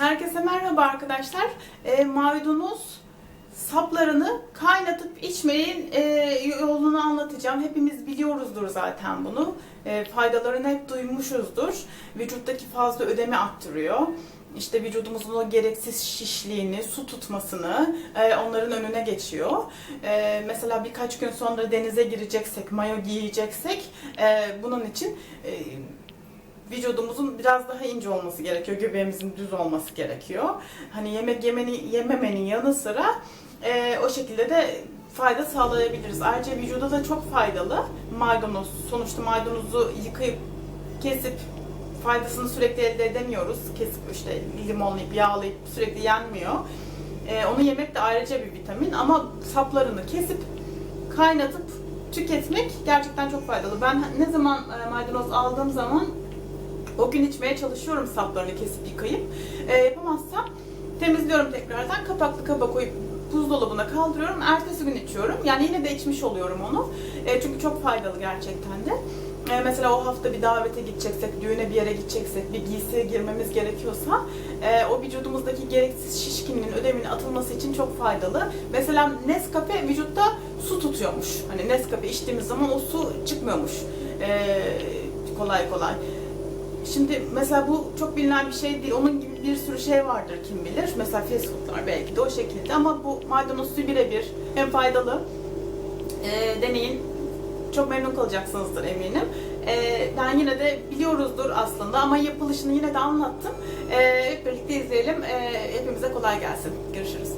Herkese merhaba arkadaşlar. E, maydanoz saplarını kaynatıp içmeyin e, yolunu anlatacağım. Hepimiz biliyoruzdur zaten bunu. E, faydalarını hep duymuşuzdur. Vücuttaki fazla ödemi arttırıyor. İşte vücudumuzun o gereksiz şişliğini, su tutmasını e, onların önüne geçiyor. E, mesela birkaç gün sonra denize gireceksek, mayo giyeceksek e, bunun için e, vücudumuzun biraz daha ince olması gerekiyor. Göbeğimizin düz olması gerekiyor. Hani yemek yemeni, yememenin yanı sıra e, o şekilde de fayda sağlayabiliriz. Ayrıca vücuda da çok faydalı maydanoz. Sonuçta maydanozu yıkayıp kesip faydasını sürekli elde edemiyoruz. Kesip işte limonlayıp yağlayıp sürekli yenmiyor. E, onu yemek de ayrıca bir vitamin ama saplarını kesip kaynatıp tüketmek gerçekten çok faydalı. Ben ne zaman e, maydanoz aldığım zaman o gün içmeye çalışıyorum saplarını kesip yıkayıp. E, yapamazsam temizliyorum tekrardan. Kapaklı kaba koyup buzdolabına kaldırıyorum. Ertesi gün içiyorum. Yani yine de içmiş oluyorum onu. E, çünkü çok faydalı gerçekten de. E, mesela o hafta bir davete gideceksek, düğüne bir yere gideceksek, bir giysiye girmemiz gerekiyorsa e, o vücudumuzdaki gereksiz şişkinliğin ödeminin atılması için çok faydalı. Mesela Nescafe vücutta su tutuyormuş. Hani Nescafe içtiğimiz zaman o su çıkmıyormuş. E, kolay kolay. Şimdi mesela bu çok bilinen bir şey değil. Onun gibi bir sürü şey vardır kim bilir. Mesela fast foodlar belki de o şekilde ama bu maydanoz suyu birebir hem faydalı. E, deneyin. Çok memnun kalacaksınızdır eminim. E, ben yine de biliyoruzdur aslında ama yapılışını yine de anlattım. E, hep birlikte izleyelim. E, hepimize kolay gelsin. Görüşürüz.